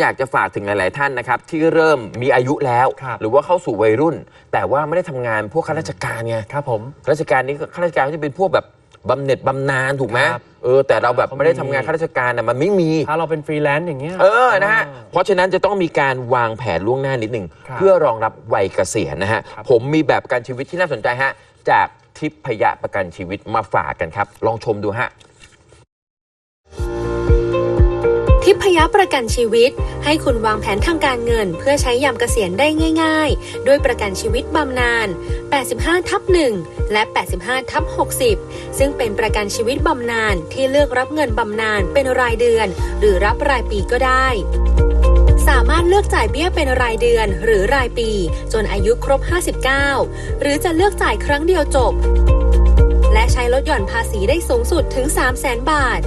อยากจะฝากถึงหลาย ๆ ท่านนะครับ ที่เริ่มมีอายุแล้ว ครับ หรือว่าเข้าสู่วัยรุ่น แต่ว่าไม่ได้ทำงานพวกข้าราชการไงครับผม ข้าราชการนี่ก็ข้าราชการก็จะเป็นพวกแบบบำเหน็จบำนาญถูกไหมครับเออแต่เราแบบเขามีไม่ได้ทำงานข้าราชการน่ะมันไม่มี ถ้าเราเป็นฟรีแลนซ์อย่างเงี้ย เออ นะฮะ เพราะฉะนั้นจะต้องมีการวางแผนล่วงหน้านิดหนึ่ง ครับเพื่อรองรับวัยเกษียณนะฮะ ครับ ผมมีแบบประกันชีวิตที่น่าสนใจฮะ จากทิพยประกันชีวิตมาฝากกันครับ ลองชมดูฮะ ทิพยประกันชีวิต ให้คุณวางแผนทางการเงิน เพื่อใช้ยามเกษียณได้ง่าย ๆ ด้วยประกันชีวิตบำนาญ 85 ทับ 1 และ 85 ทับ 60 ซึ่งเป็นประกันชีวิตบำนาญที่เลือกรับเงินบำนาญเป็นรายเดือน หรือรับรายปีก็ได้สามารถเลือกจ่ายเบี้ยเป็นรายเดือนหรือรายปี จนอายุครบ 59 หรือจะเลือกจ่ายครั้งเดียวจบ และใช้ลดหย่อนภาษีได้สูงสุดถึง 3 0 0 0 0 0 บาท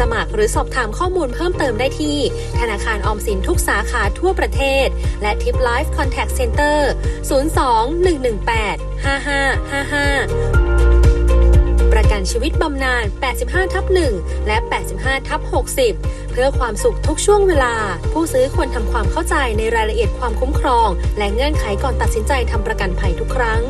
สมัครหรือสอบถามข้อมูลเพิ่มเติมได้ที่ ธนาคารออมสินทุกสาขาทั่วประเทศ และทิปไลฟ์คอนแทคเซ็นเตอร์ 02 118 5555ประกันชีวิตบำนาญ 85 ทับ 1 และ 85 ทับ 60 เพื่อความสุขทุกช่วงเวลา ผู้ซื้อควรทำความเข้าใจในรายละเอียดความคุ้มครอง และเงื่อนไขก่อนตัดสินใจทำประกันภัยทุกครั้ง